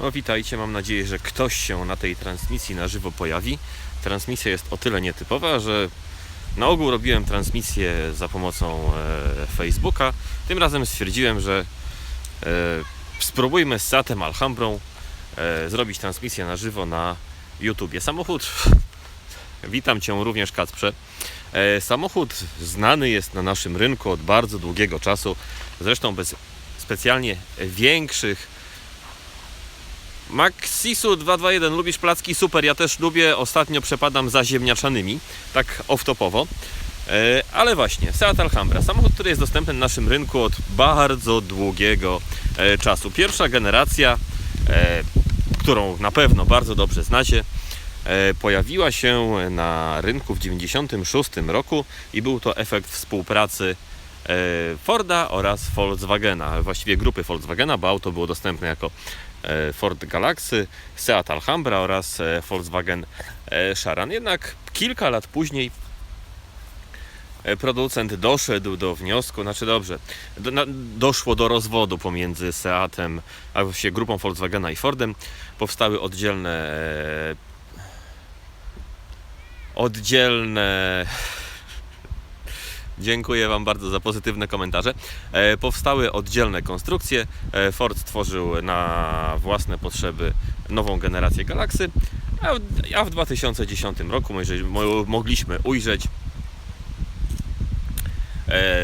No witajcie, mam nadzieję, że ktoś się na tej transmisji na żywo pojawi. Transmisja jest o tyle nietypowa, że na ogół robiłem transmisję za pomocą e, Facebooka. Tym razem stwierdziłem, że e, spróbujmy z Satem Alhambrą e, zrobić transmisję na żywo na YouTubie. Samochód, witam Cię również Kacprze. E, samochód znany jest na naszym rynku od bardzo długiego czasu. Zresztą bez specjalnie większych Maxisu 221, lubisz placki? Super, ja też lubię. Ostatnio przepadam za ziemniaczanymi, tak off-topowo. E, Ale właśnie, Seat Alhambra, samochód, który jest dostępny na naszym rynku od bardzo długiego e, czasu. Pierwsza generacja, e, którą na pewno bardzo dobrze znacie, pojawiła się na rynku w 1996 roku i był to efekt współpracy Forda oraz Volkswagena, właściwie grupy Volkswagena, bo auto było dostępne jako Ford Galaxy, Seat Alhambra oraz e, Volkswagen e, Charan. Jednak kilka lat później e, producent doszedł do wniosku, znaczy dobrze, do, na, doszło do rozwodu pomiędzy Seatem, a właściwie grupą Volkswagena i Fordem. Powstały oddzielne e, oddzielne Dziękuję Wam bardzo za pozytywne komentarze. E, powstały oddzielne konstrukcje. E, Ford stworzył na własne potrzeby nową generację Galaxy, a, a w 2010 roku mogliśmy ujrzeć e,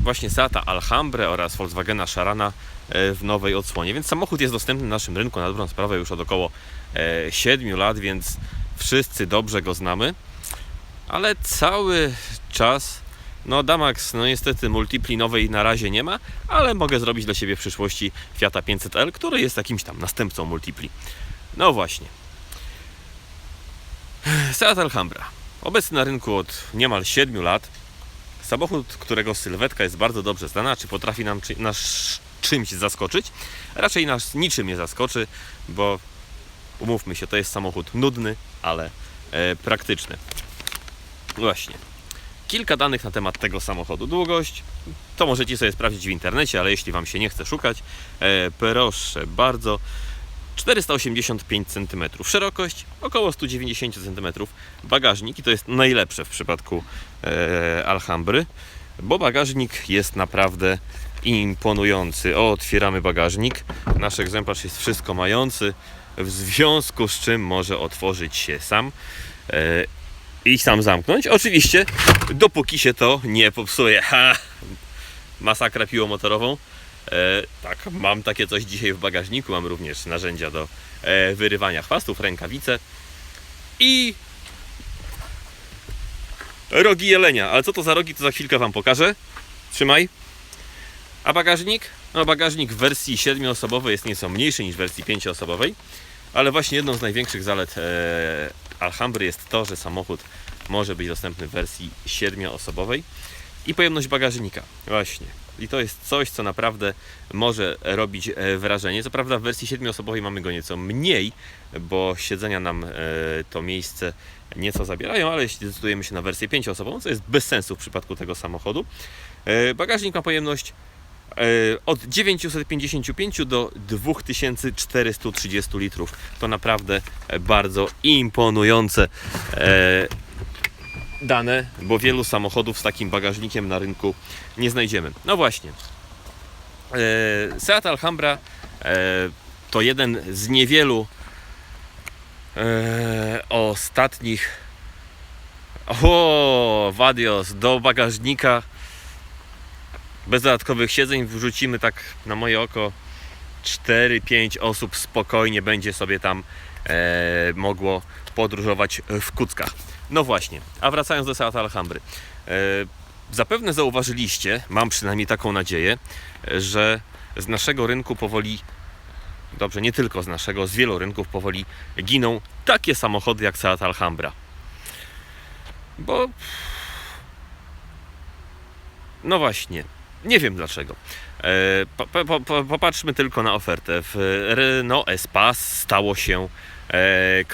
właśnie Seata Alhambrę oraz Volkswagena Sharana e, w nowej odsłonie. Więc samochód jest dostępny na naszym rynku na dobrą sprawę już od około e, 7 lat, więc wszyscy dobrze go znamy. Ale cały czas no Damax, no niestety multipli nowej na razie nie ma, ale mogę zrobić dla siebie w przyszłości Fiata 500L, który jest jakimś tam następcą multipli. No właśnie. Seat Alhambra. Obecny na rynku od niemal 7 lat. Samochód, którego sylwetka jest bardzo dobrze znana, czy potrafi nam czy, nas czymś zaskoczyć? Raczej nas niczym nie zaskoczy, bo umówmy się, to jest samochód nudny, ale e, praktyczny. Właśnie. Kilka danych na temat tego samochodu. Długość to możecie sobie sprawdzić w internecie, ale jeśli Wam się nie chce szukać, e, proszę bardzo. 485 cm szerokość, około 190 cm bagażnik i to jest najlepsze w przypadku e, Alhambry, bo bagażnik jest naprawdę imponujący. O, otwieramy bagażnik. Nasz egzemplarz jest wszystko mający, w związku z czym może otworzyć się sam. E, i sam zamknąć. Oczywiście, dopóki się to nie popsuje. Ha! Masakra piłomotorową. E, tak, mam takie coś dzisiaj w bagażniku. Mam również narzędzia do e, wyrywania chwastów, rękawice i rogi jelenia. Ale co to za rogi, to za chwilkę Wam pokażę. Trzymaj. A bagażnik? No, bagażnik w wersji 7-osobowej jest nieco mniejszy niż w wersji 5-osobowej. Ale właśnie jedną z największych zalet e, Alhambry jest to, że samochód może być dostępny w wersji 7-osobowej i pojemność bagażnika. Właśnie. I to jest coś, co naprawdę może robić e, wrażenie. Co prawda w wersji 7-osobowej mamy go nieco mniej, bo siedzenia nam e, to miejsce nieco zabierają, ale jeśli decydujemy się na wersję 5-osobową, co jest bez sensu w przypadku tego samochodu, e, bagażnik ma pojemność od 955 do 2430 litrów. To naprawdę bardzo imponujące dane, bo wielu samochodów z takim bagażnikiem na rynku nie znajdziemy. No właśnie. E, Seat Alhambra e, to jeden z niewielu e, ostatnich o, Wadios do bagażnika bez dodatkowych siedzeń wrzucimy tak na moje oko 4-5 osób spokojnie będzie sobie tam mogło podróżować w kuckach. No właśnie, a wracając do Seat Alhambry. E, zapewne zauważyliście, mam przynajmniej taką nadzieję, że z naszego rynku powoli, dobrze, nie tylko z naszego, z wielu rynków powoli giną takie samochody jak Seat Alhambra. Bo no właśnie, nie wiem dlaczego. E, po, po, po, popatrzmy tylko na ofertę. W Renault Espace stało się e,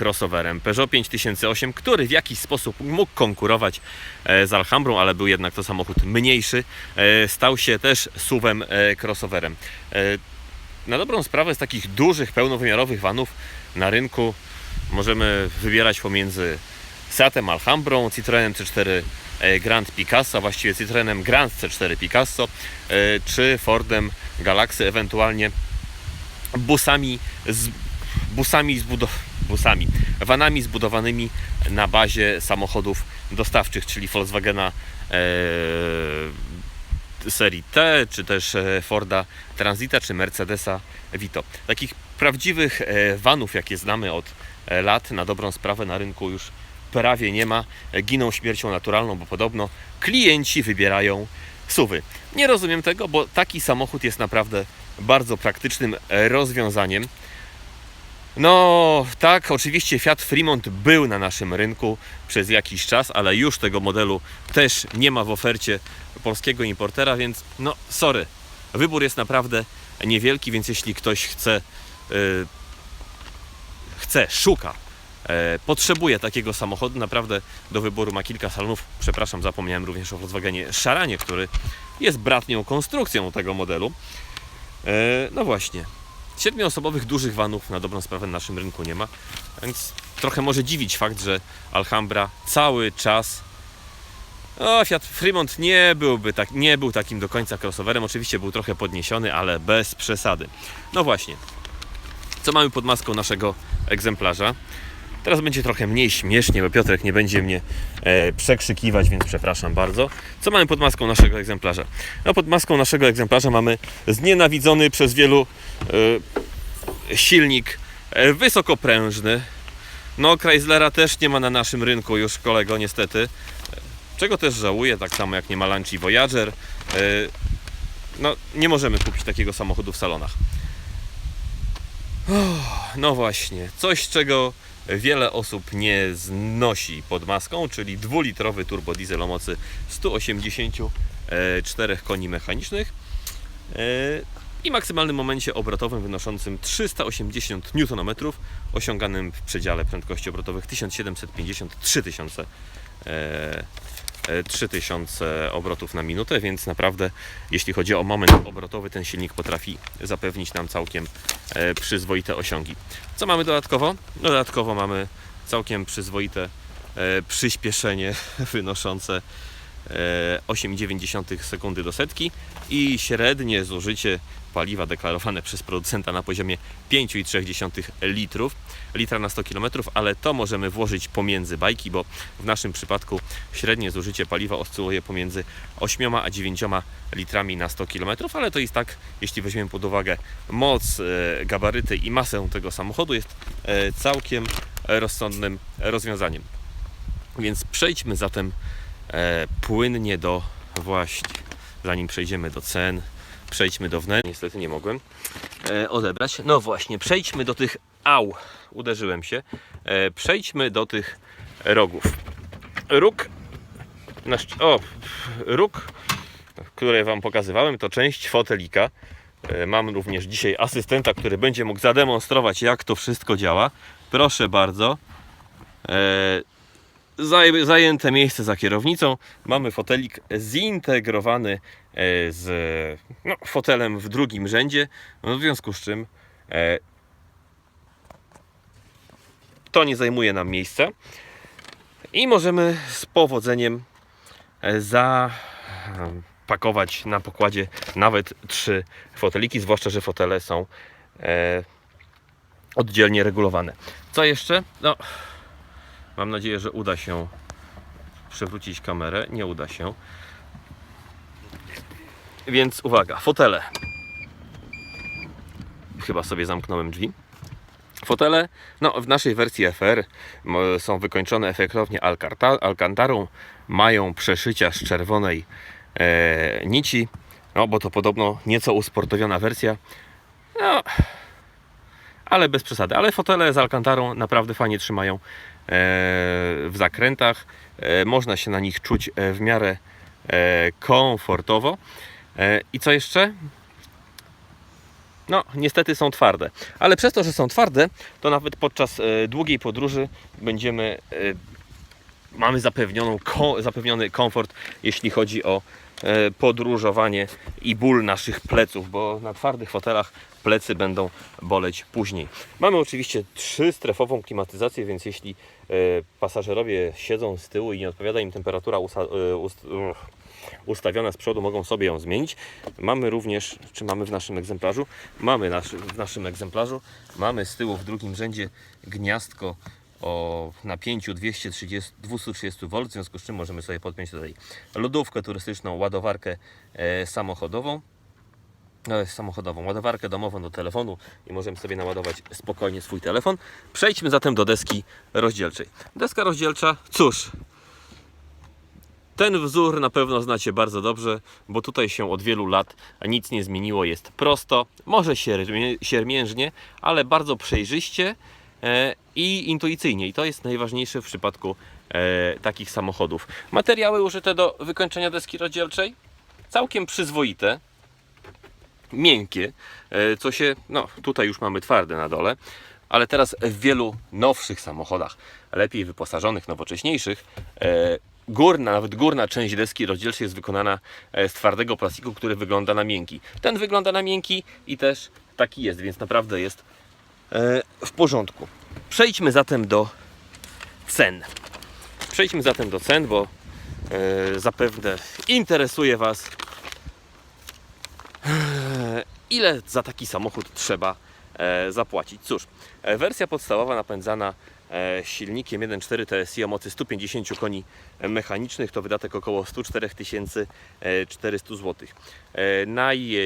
crossoverem. Peugeot 5008, który w jakiś sposób mógł konkurować e, z Alhambrą, ale był jednak to samochód mniejszy, e, stał się też SUV-em e, crossoverem. E, na dobrą sprawę z takich dużych, pełnowymiarowych vanów na rynku możemy wybierać pomiędzy Seatem Alhambrą, Citroenem C4 e, Grand Picasso, właściwie Citroenem Grand C4 Picasso, e, czy Fordem Galaxy, ewentualnie busami z busami zbudo- busami, vanami zbudowanymi na bazie samochodów dostawczych, czyli Volkswagena e, serii T, czy też e, Forda Transita, czy Mercedesa Vito. Takich prawdziwych e, vanów, jakie znamy od e, lat, na dobrą sprawę na rynku już prawie nie ma. Giną śmiercią naturalną, bo podobno klienci wybierają suwy. Nie rozumiem tego, bo taki samochód jest naprawdę bardzo praktycznym rozwiązaniem. No tak, oczywiście Fiat Fremont był na naszym rynku przez jakiś czas, ale już tego modelu też nie ma w ofercie polskiego importera, więc no sorry, wybór jest naprawdę niewielki, więc jeśli ktoś chce, yy, chce, szuka, e, potrzebuje takiego samochodu, naprawdę do wyboru ma kilka salonów. Przepraszam, zapomniałem również o Volkswagenie Szaranie, który jest bratnią konstrukcją tego modelu. E, no właśnie, Siedmioosobowych dużych vanów na dobrą sprawę na naszym rynku nie ma, więc trochę może dziwić fakt, że Alhambra cały czas. O, Fiat Fremont nie byłby tak, nie był takim do końca crossoverem. Oczywiście był trochę podniesiony, ale bez przesady. No właśnie. Co mamy pod maską naszego egzemplarza? Teraz będzie trochę mniej śmiesznie, bo Piotrek nie będzie mnie e, przekrzykiwać, więc przepraszam bardzo. Co mamy pod maską naszego egzemplarza? No pod maską naszego egzemplarza mamy znienawidzony przez wielu e, silnik e, wysokoprężny. No Chryslera też nie ma na naszym rynku już kolego niestety. Czego też żałuję, tak samo jak nie ma Lancia Voyager. E, no nie możemy kupić takiego samochodu w salonach. Uff, No właśnie, coś czego wiele osób nie znosi pod maską, czyli dwulitrowy turbodiesel o mocy 184 koni mechanicznych e, i maksymalnym momencie obrotowym wynoszącym 380 Nm, osiąganym w przedziale prędkości obrotowych 1750-3000 e, 3000 obrotów na minutę, więc naprawdę jeśli chodzi o moment obrotowy, ten silnik potrafi zapewnić nam całkiem e, przyzwoite osiągi. Co mamy dodatkowo? Dodatkowo mamy całkiem przyzwoite e, przyspieszenie wynoszące e, 8,9 sekundy do setki i średnie zużycie paliwa deklarowane przez producenta na poziomie 5,3 litrów, litra na 100 km, ale to możemy włożyć pomiędzy bajki, bo w naszym przypadku średnie zużycie paliwa oscyluje pomiędzy 8 a 9 litrami na 100 km, ale to jest tak, jeśli weźmiemy pod uwagę moc, e, gabaryty i masę tego samochodu, jest e, całkiem rozsądnym rozwiązaniem. Więc przejdźmy zatem e, płynnie do właśnie, zanim przejdziemy do cen, przejdźmy do wnętrza. Niestety nie mogłem e, odebrać. No właśnie, przejdźmy do tych. Au, uderzyłem się. E, przejdźmy do tych rogów. Róg. O, róg, który Wam pokazywałem, to część fotelika. E, Mam również dzisiaj asystenta, który będzie mógł zademonstrować, jak to wszystko działa. Proszę bardzo. E, zajęte miejsce za kierownicą. Mamy fotelik zintegrowany e, z no, fotelem w drugim rzędzie, no, w związku z czym e, to nie zajmuje nam miejsca i możemy z powodzeniem e, zapakować na pokładzie nawet trzy foteliki, zwłaszcza, że fotele są e, oddzielnie regulowane. Co jeszcze? No, Mam nadzieję, że uda się przewrócić kamerę. Nie uda się. Więc uwaga, fotele. Chyba sobie zamknąłem drzwi. Fotele, no w naszej wersji FR są wykończone efektownie alcantarą, mają przeszycia z czerwonej e, nici, no bo to podobno nieco usportowiona wersja. No, ale bez przesady. Ale fotele z alcantarą naprawdę fajnie trzymają w zakrętach. E, Można się na nich czuć e, w miarę e, komfortowo. E, I co jeszcze? No, niestety są twarde. Ale przez to, że są twarde, to nawet podczas e, długiej podróży będziemy. e, Mamy zapewnioną, zapewniony komfort, jeśli chodzi o e, podróżowanie i ból naszych pleców, bo na twardych fotelach plecy będą boleć później. Mamy oczywiście trzystrefową klimatyzację, więc jeśli e, pasażerowie siedzą z tyłu i nie odpowiada im temperatura e, ustawiona z przodu, mogą sobie ją zmienić. Mamy również, czy mamy w naszym egzemplarzu? Mamy nasz, w naszym egzemplarzu, mamy z tyłu w drugim rzędzie gniazdko o napięciu 230, 230 V, w związku z czym możemy sobie podpiąć tutaj lodówkę turystyczną, ładowarkę e, samochodową, e, samochodową, ładowarkę domową do telefonu i możemy sobie naładować spokojnie swój telefon. Przejdźmy zatem do deski rozdzielczej. Deska rozdzielcza, cóż, ten wzór na pewno znacie bardzo dobrze, bo tutaj się od wielu lat nic nie zmieniło. Jest prosto, może siermiężnie, ale bardzo przejrzyście i intuicyjnie. I to jest najważniejsze w przypadku e, takich samochodów. Materiały użyte do wykończenia deski rozdzielczej całkiem przyzwoite, miękkie, e, co się, no tutaj już mamy twarde na dole, ale teraz w wielu nowszych samochodach, lepiej wyposażonych, nowocześniejszych, e, górna, nawet górna część deski rozdzielczej jest wykonana e, z twardego plastiku, który wygląda na miękki. Ten wygląda na miękki i też taki jest, więc naprawdę jest e, w porządku. Przejdźmy zatem do cen. Przejdźmy zatem do cen, bo e, zapewne interesuje Was ile za taki samochód trzeba e, zapłacić. Cóż, e, wersja podstawowa napędzana e, silnikiem 1.4 TSI o mocy 150 koni mechanicznych to wydatek około 104 400 zł. E, naj...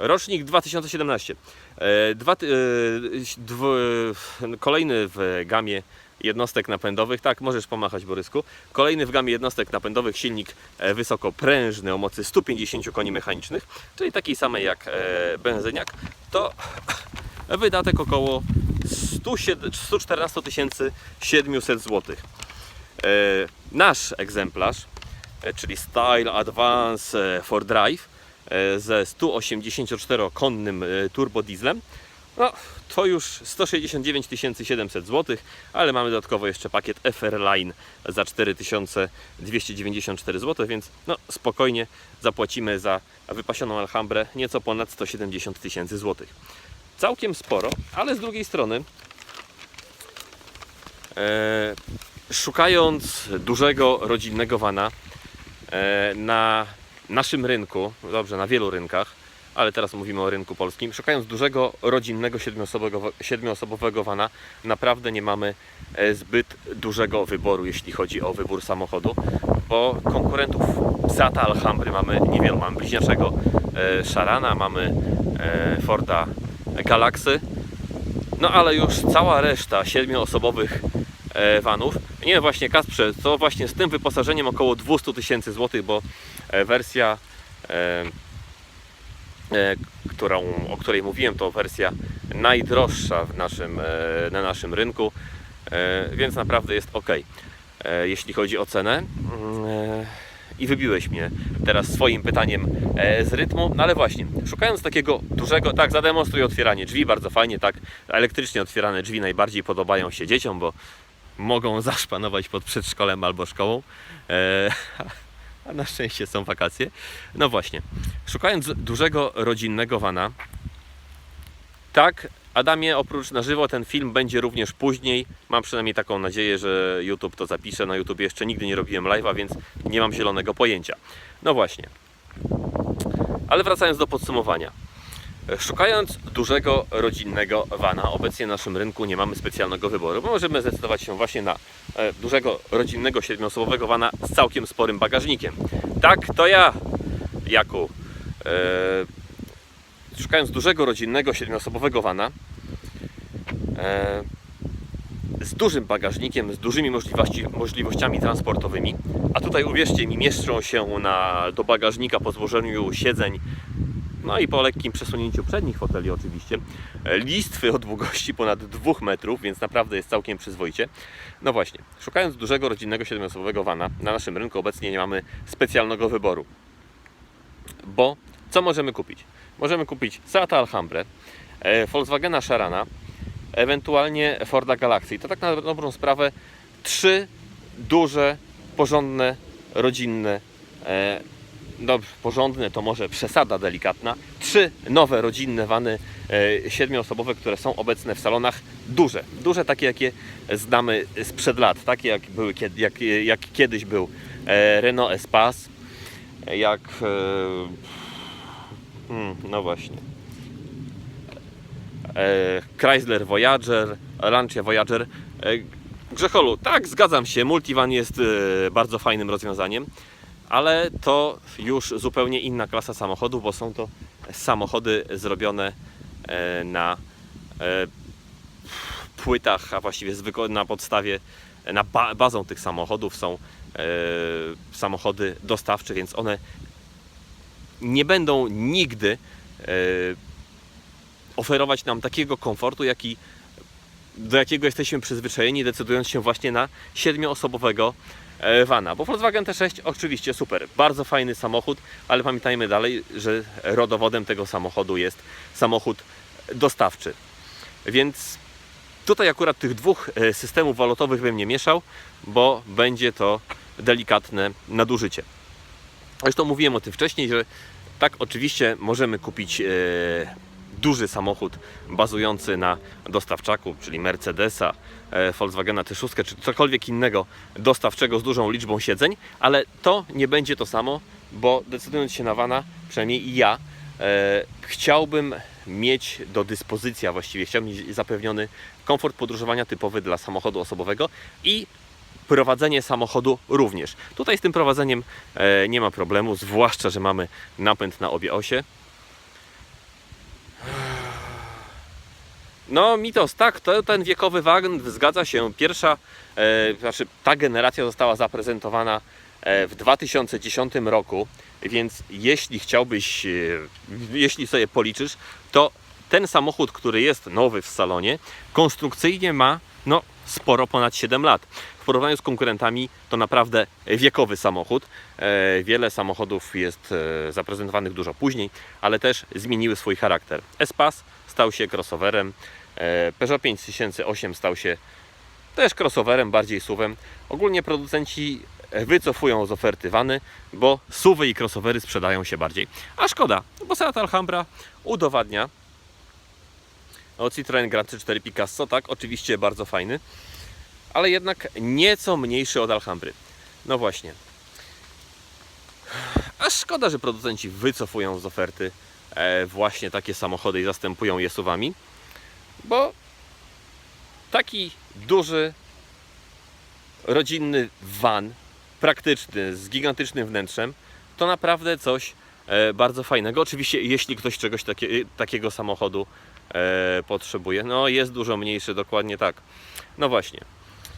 e, Rocznik 2017. E, Dwa, ty- e, dw- kolejny w gamie jednostek napędowych. Tak, możesz pomachać Borysku. Kolejny w gamie jednostek napędowych silnik e, wysokoprężny o mocy 150 koni mechanicznych, czyli takiej samej jak e, benzyniak. To wydatek około 107 114 700 zł. E, Nasz egzemplarz, e, czyli Style Advance e, for Drive e, ze 184-konnym e, turbodieslem, no, to już 169 700 zł, ale mamy dodatkowo jeszcze pakiet FR Line za 4294 zł, więc no, spokojnie zapłacimy za wypasioną Alhambrę nieco ponad 170 tysięcy złotych. Całkiem sporo, ale z drugiej strony e, szukając dużego rodzinnego vana e, na naszym rynku, dobrze, na wielu rynkach, ale teraz mówimy o rynku polskim, szukając dużego rodzinnego siedmioosobowego, siedmioosobowego vana, naprawdę nie mamy e, zbyt dużego wyboru, jeśli chodzi o wybór samochodu, bo konkurentów Seata Alhambry mamy niewielu. Mamy bliźniaczego e, Sharana, mamy e, Forda Galaxy, no ale już cała reszta siedmioosobowych e, vanów. Nie, właśnie Kasprze, to właśnie z tym wyposażeniem około 200 tysięcy złotych, bo e, wersja, e, e, którą, o której mówiłem, to wersja najdroższa w naszym, e, na naszym rynku, e, więc naprawdę jest ok, e, jeśli chodzi o cenę. Mm, E, I wybiłeś mnie teraz swoim pytaniem e, z rytmu, no ale właśnie, szukając takiego dużego, tak, zademonstruję otwieranie drzwi, bardzo fajnie, tak, elektrycznie otwierane drzwi najbardziej podobają się dzieciom, bo mogą zaszpanować pod przedszkolem albo szkołą. E, a na szczęście są wakacje. No właśnie, szukając dużego rodzinnego vana, tak, Adamie, oprócz na żywo ten film będzie również później. Mam przynajmniej taką nadzieję, że YouTube to zapisze. Na YouTube jeszcze nigdy nie robiłem live'a, więc nie mam zielonego pojęcia. No właśnie. Ale wracając do podsumowania. Szukając dużego rodzinnego vana, obecnie na naszym rynku nie mamy specjalnego wyboru, bo możemy zdecydować się właśnie na e, dużego rodzinnego siedmioosobowego vana z całkiem sporym bagażnikiem. Tak, to ja, Jaku. E, szukając dużego rodzinnego siedmioosobowego vana e, z dużym bagażnikiem, z dużymi możliwości, możliwościami transportowymi, a tutaj uwierzcie mi, mieszczą się na, do bagażnika po złożeniu siedzeń no i po lekkim przesunięciu przednich foteli oczywiście. E, Listwy o długości ponad 2 metrów, więc naprawdę jest całkiem przyzwoicie. No właśnie, szukając dużego rodzinnego siedmioosobowego vana, na naszym rynku obecnie nie mamy specjalnego wyboru. Bo co możemy kupić? Możemy kupić Seata Alhambrę, e, Volkswagena Sharana, ewentualnie Forda Galaxy. To tak na dobrą sprawę trzy duże, porządne rodzinne, e, no porządne to może przesada delikatna, trzy nowe rodzinne wany e, siedmioosobowe, które są obecne w salonach, duże, duże takie jakie znamy sprzed lat, takie jak, były, jak, jak kiedyś był e, Renault Espace, jak e, hmm, no właśnie. Chrysler Voyager, Lancia Voyager. Grzecholu, tak, zgadzam się, Multivan jest bardzo fajnym rozwiązaniem, ale to już zupełnie inna klasa samochodów, bo są to samochody zrobione e, na e, płytach, a właściwie na podstawie, na ba bazą tych samochodów są e, samochody dostawcze, więc one nie będą nigdy oferować nam takiego komfortu, jaki, do jakiego jesteśmy przyzwyczajeni, decydując się właśnie na siedmioosobowego vana. Bo Volkswagen T6 oczywiście super, bardzo fajny samochód, ale pamiętajmy dalej, że rodowodem tego samochodu jest samochód dostawczy. Więc tutaj akurat tych dwóch e, systemów walotowych bym nie mieszał, bo będzie to delikatne nadużycie. Zresztą mówiłem o tym wcześniej, że tak, oczywiście możemy kupić e, duży samochód bazujący na dostawczaku, czyli Mercedesa, e, Volkswagena T6 czy cokolwiek innego dostawczego z dużą liczbą siedzeń, ale to nie będzie to samo, bo decydując się na vana, przynajmniej ja, e, chciałbym mieć do dyspozycji, a właściwie chciałbym mieć zapewniony komfort podróżowania typowy dla samochodu osobowego i prowadzenie samochodu również. Tutaj z tym prowadzeniem e, nie ma problemu, zwłaszcza, że mamy napęd na obie osie. No, Mitos, tak, to ten wiekowy wagon zgadza się. Pierwsza, e, znaczy ta generacja została zaprezentowana e, w 2010 roku, więc jeśli chciałbyś, e, jeśli sobie policzysz, to ten samochód, który jest nowy w salonie, konstrukcyjnie ma no, sporo ponad 7 lat. W porównaniu z konkurentami to naprawdę wiekowy samochód. E, Wiele samochodów jest e, zaprezentowanych dużo później, ale też zmieniły swój charakter. Espace stał się crossoverem, e, Peugeot 5008 stał się też crossoverem, bardziej SUVem. Ogólnie producenci wycofują z oferty wany, bo SUVy i crossovery sprzedają się bardziej. A szkoda, bo Seat Alhambra udowadnia, o Citroen Grand 4 Picasso, tak, oczywiście bardzo fajny, ale jednak nieco mniejszy od Alhambry. No właśnie. A szkoda, że producenci wycofują z oferty e, właśnie takie samochody i zastępują je suwami, bo taki duży, rodzinny van, praktyczny, z gigantycznym wnętrzem, to naprawdę coś e, bardzo fajnego. Oczywiście, jeśli ktoś czegoś takie, takiego samochodu e, potrzebuje. No, jest dużo mniejszy, dokładnie tak. No właśnie.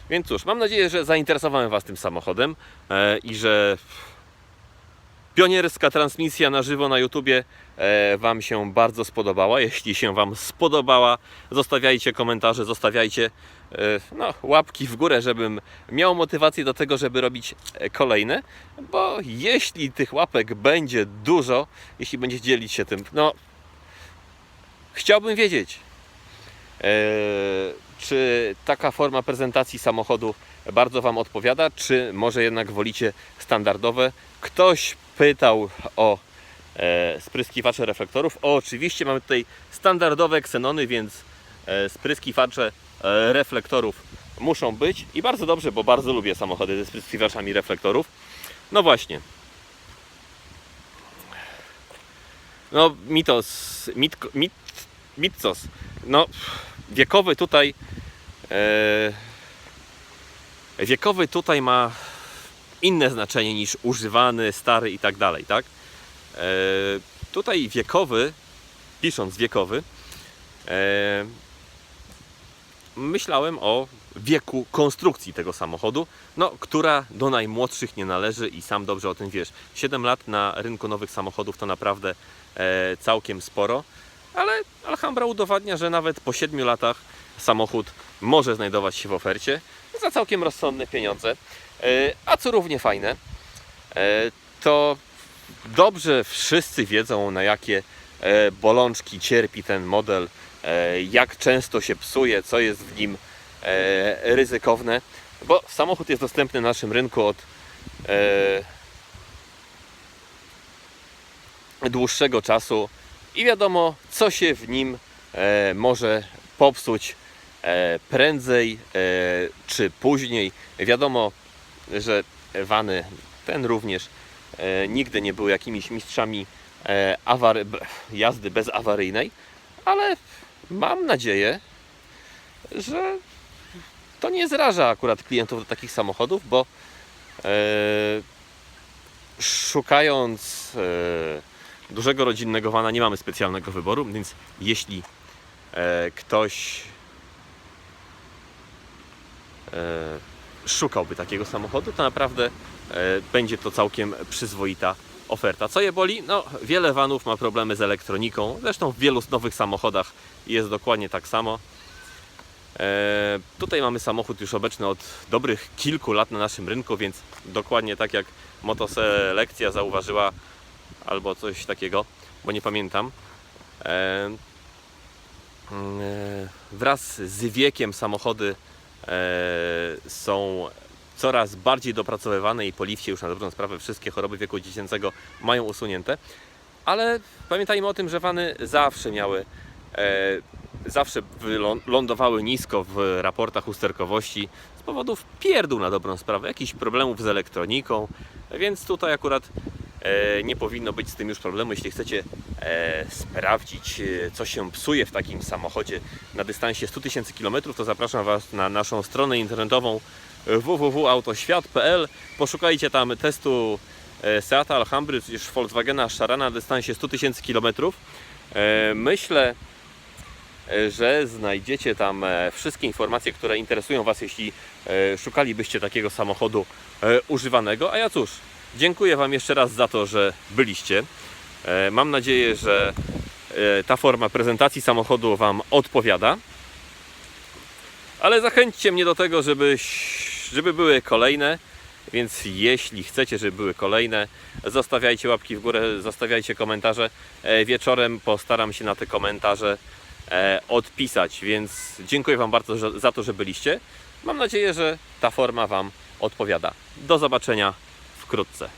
Więc cóż, mam nadzieję, że zainteresowałem Was tym samochodem e, i że pionierska transmisja na żywo na YouTubie e, Wam się bardzo spodobała. Jeśli się Wam spodobała, zostawiajcie komentarze, zostawiajcie e, no, łapki w górę, żebym miał motywację do tego, żeby robić e, kolejne, bo jeśli tych łapek będzie dużo, jeśli będzie dzielić się tym, no chciałbym wiedzieć, e, czy taka forma prezentacji samochodu bardzo Wam odpowiada, czy może jednak wolicie standardowe. Ktoś pytał o e, spryskiwacze reflektorów. O, oczywiście mamy tutaj standardowe ksenony, więc e, spryskiwacze reflektorów muszą być i bardzo dobrze, bo bardzo lubię samochody ze spryskiwaczami reflektorów. No właśnie. No, mitos, mitko, mit, mitcos. No, wiekowy tutaj e, wiekowy tutaj ma inne znaczenie niż używany, stary i tak dalej, tak? E, tutaj wiekowy, pisząc wiekowy, e, myślałem o wieku konstrukcji tego samochodu, no, która do najmłodszych nie należy i sam dobrze o tym wiesz. 7 lat na rynku nowych samochodów to naprawdę e, całkiem sporo, ale Alhambra udowadnia, że nawet po 7 latach samochód może znajdować się w ofercie za całkiem rozsądne pieniądze. E, A co równie fajne, e, to dobrze wszyscy wiedzą, na jakie e, bolączki cierpi ten model, jak często się psuje, co jest w nim ryzykowne, bo samochód jest dostępny na naszym rynku od dłuższego czasu i wiadomo, co się w nim e, może popsuć e, prędzej e, czy później. Wiadomo, że wany, ten również, e, nigdy nie były jakimiś mistrzami e, awary, jazdy bezawaryjnej, ale mam nadzieję, że to nie zraża akurat klientów do takich samochodów, bo e, szukając e, dużego rodzinnego wana nie mamy specjalnego wyboru, więc jeśli e, ktoś e, szukałby takiego samochodu, to naprawdę e, będzie to całkiem przyzwoita oferta. Co je boli? No, wiele vanów ma problemy z elektroniką. Zresztą w wielu nowych samochodach jest dokładnie tak samo. E, tutaj mamy samochód już obecny od dobrych kilku lat na naszym rynku, więc dokładnie tak jak motoselekcja zauważyła, albo coś takiego, bo nie pamiętam. E, mm, e, wraz z wiekiem samochody e, są coraz bardziej dopracowywane i po lifcie już na dobrą sprawę wszystkie choroby wieku dziecięcego mają usunięte. Ale pamiętajmy o tym, że wany zawsze miały, e, zawsze lądowały nisko w raportach usterkowości z powodów pierdół na dobrą sprawę, jakichś problemów z elektroniką, więc tutaj akurat nie powinno być z tym już problemu. Jeśli chcecie e, sprawdzić, e, co się psuje w takim samochodzie na dystansie 100 tysięcy km, to zapraszam Was na naszą stronę internetową www.autoświat.pl. Poszukajcie tam testu e, Seata Alhambry, tudzież Volkswagena Szarana na dystansie 100 tysięcy km. E, Myślę, e, że znajdziecie tam e, wszystkie informacje, które interesują Was, jeśli e, szukalibyście takiego samochodu e, używanego. A ja cóż, dziękuję Wam jeszcze raz za to, że byliście. E, Mam nadzieję, że e, ta forma prezentacji samochodu Wam odpowiada. Ale zachęćcie mnie do tego, żeby, żeby były kolejne. Więc jeśli chcecie, żeby były kolejne, zostawiajcie łapki w górę, zostawiajcie komentarze. E, Wieczorem postaram się na te komentarze odpisać, więc dziękuję Wam bardzo za to, że byliście. Mam nadzieję, że ta forma Wam odpowiada. Do zobaczenia wkrótce.